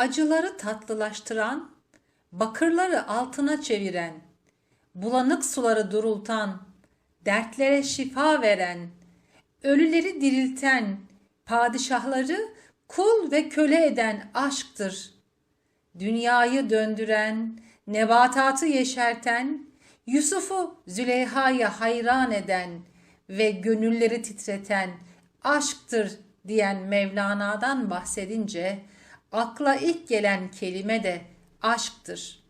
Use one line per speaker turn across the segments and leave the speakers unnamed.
acıları tatlılaştıran, bakırları altına çeviren, bulanık suları durultan, dertlere şifa veren, ölüleri dirilten, padişahları kul ve köle eden aşktır. Dünyayı döndüren, nebatatı yeşerten, Yusuf'u Züleyha'ya hayran eden ve gönülleri titreten aşktır diyen Mevlana'dan bahsedince akla ilk gelen kelime de aşktır.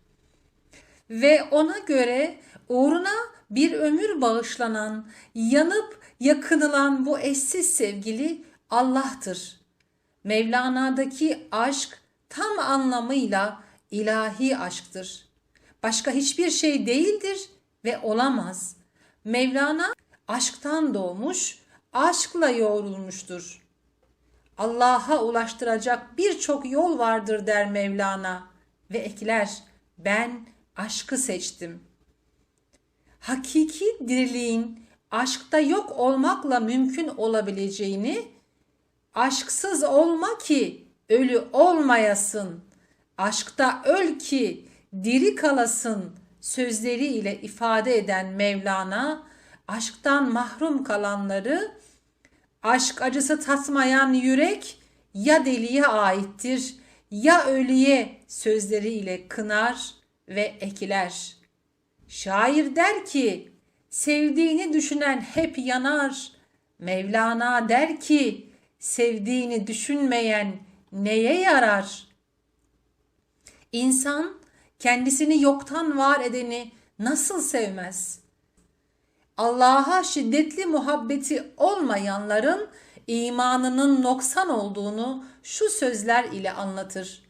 Ve ona göre uğruna bir ömür bağışlanan, yanıp yakınılan bu eşsiz sevgili Allah'tır. Mevlana'daki aşk tam anlamıyla ilahi aşktır. Başka hiçbir şey değildir ve olamaz. Mevlana aşktan doğmuş, aşkla yoğrulmuştur. Allah'a ulaştıracak birçok yol vardır der Mevlana ve ekler ben aşkı seçtim. Hakiki diriliğin aşkta yok olmakla mümkün olabileceğini aşksız olma ki ölü olmayasın. Aşkta öl ki diri kalasın sözleriyle ifade eden Mevlana aşktan mahrum kalanları aşk acısı tatmayan yürek ya deliye aittir ya ölüye sözleriyle kınar ve ekler. Şair der ki sevdiğini düşünen hep yanar. Mevlana der ki sevdiğini düşünmeyen neye yarar? İnsan kendisini yoktan var edeni nasıl sevmez? Allah'a şiddetli muhabbeti olmayanların imanının noksan olduğunu şu sözler ile anlatır.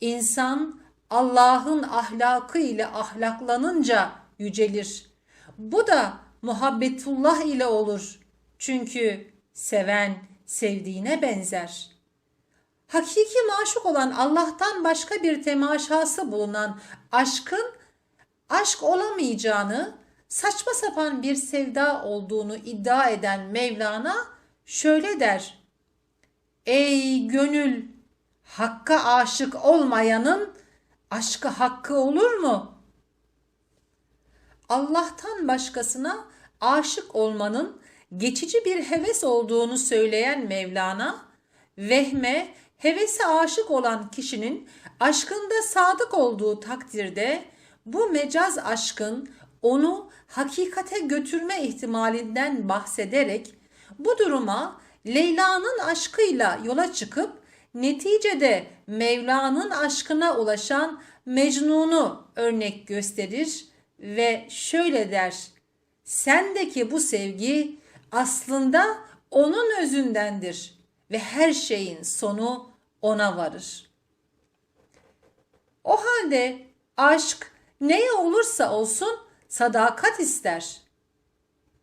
İnsan Allah'ın ahlakı ile ahlaklanınca yücelir. Bu da muhabbetullah ile olur. Çünkü seven sevdiğine benzer. Hakiki maşuk olan Allah'tan başka bir temaşası bulunan aşkın aşk olamayacağını, saçma sapan bir sevda olduğunu iddia eden Mevlana şöyle der. Ey gönül, hakka aşık olmayanın aşkı hakkı olur mu? Allah'tan başkasına aşık olmanın geçici bir heves olduğunu söyleyen Mevlana, vehme, hevese aşık olan kişinin aşkında sadık olduğu takdirde bu mecaz aşkın onu hakikate götürme ihtimalinden bahsederek bu duruma Leyla'nın aşkıyla yola çıkıp neticede Mevla'nın aşkına ulaşan Mecnun'u örnek gösterir ve şöyle der. Sendeki bu sevgi aslında onun özündendir ve her şeyin sonu ona varır. O halde aşk neye olursa olsun sadakat ister.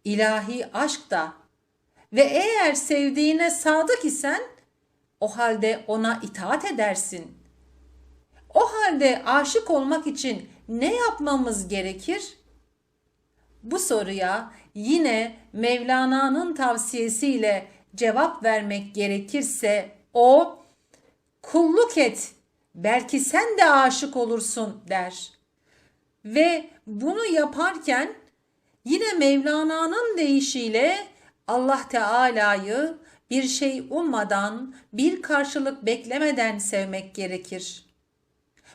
İlahi aşk da ve eğer sevdiğine sadık isen o halde ona itaat edersin. O halde aşık olmak için ne yapmamız gerekir? Bu soruya yine Mevlana'nın tavsiyesiyle cevap vermek gerekirse o kulluk et belki sen de aşık olursun der. Ve bunu yaparken yine Mevlana'nın deyişiyle Allah Teala'yı bir şey ummadan, bir karşılık beklemeden sevmek gerekir.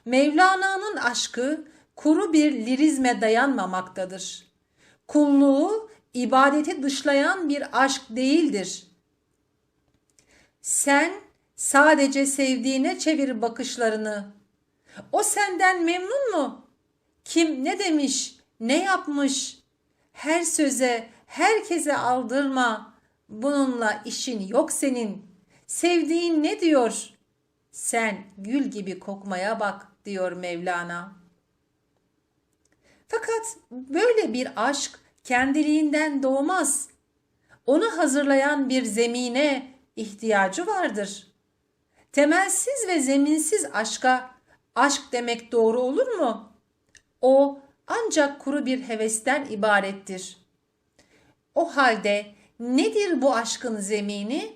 Mevlana'nın aşkı kuru bir lirizme dayanmamaktadır. Kulluğu ibadeti dışlayan bir aşk değildir. Sen sadece sevdiğine çevir bakışlarını. O senden memnun mu? Kim ne demiş, ne yapmış? Her söze, herkese aldırma. Bununla işin yok senin. Sevdiğin ne diyor? Sen gül gibi kokmaya bak diyor Mevlana. Fakat böyle bir aşk kendiliğinden doğmaz. Onu hazırlayan bir zemine ihtiyacı vardır. Temelsiz ve zeminsiz aşka aşk demek doğru olur mu? O ancak kuru bir hevesten ibarettir. O halde nedir bu aşkın zemini?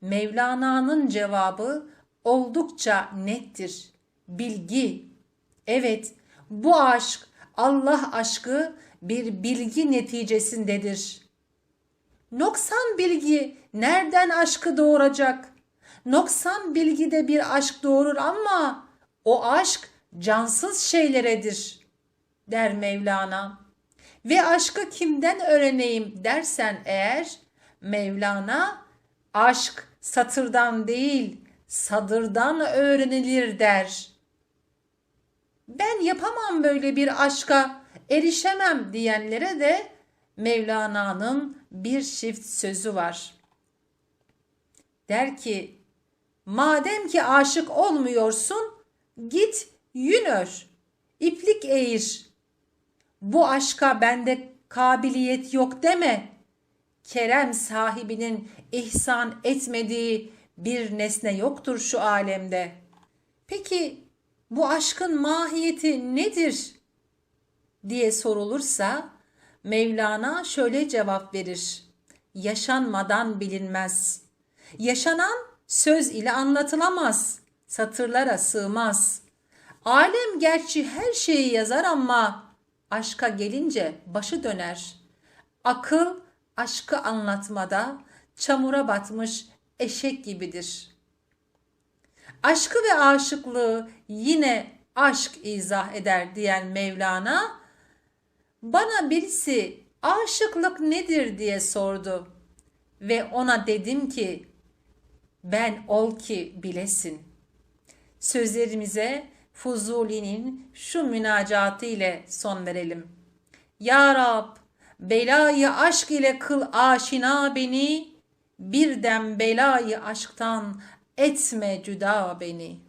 Mevlana'nın cevabı oldukça nettir. Bilgi. Evet, bu aşk Allah aşkı bir bilgi neticesindedir. Noksan bilgi nereden aşkı doğuracak? Noksan bilgi de bir aşk doğurur ama o aşk cansız şeyleredir der Mevlana. Ve aşkı kimden öğreneyim dersen eğer Mevlana aşk satırdan değil sadırdan öğrenilir der. Ben yapamam böyle bir aşka, erişemem diyenlere de Mevlana'nın bir çift sözü var. Der ki, madem ki aşık olmuyorsun, git yün ör, iplik eğir. Bu aşka bende kabiliyet yok deme. Kerem sahibinin ihsan etmediği bir nesne yoktur şu alemde. Peki bu aşkın mahiyeti nedir? diye sorulursa Mevlana şöyle cevap verir. Yaşanmadan bilinmez. Yaşanan söz ile anlatılamaz. Satırlara sığmaz. Alem gerçi her şeyi yazar ama aşka gelince başı döner. Akıl aşkı anlatmada çamura batmış eşek gibidir. Aşkı ve aşıklığı yine aşk izah eder diyen Mevlana, bana birisi aşıklık nedir diye sordu ve ona dedim ki ben ol ki bilesin. Sözlerimize Fuzuli'nin şu münacatı ile son verelim. Ya Rab, belayı aşk ile kıl aşina beni, birden belayı aşktan etme cüda beni.''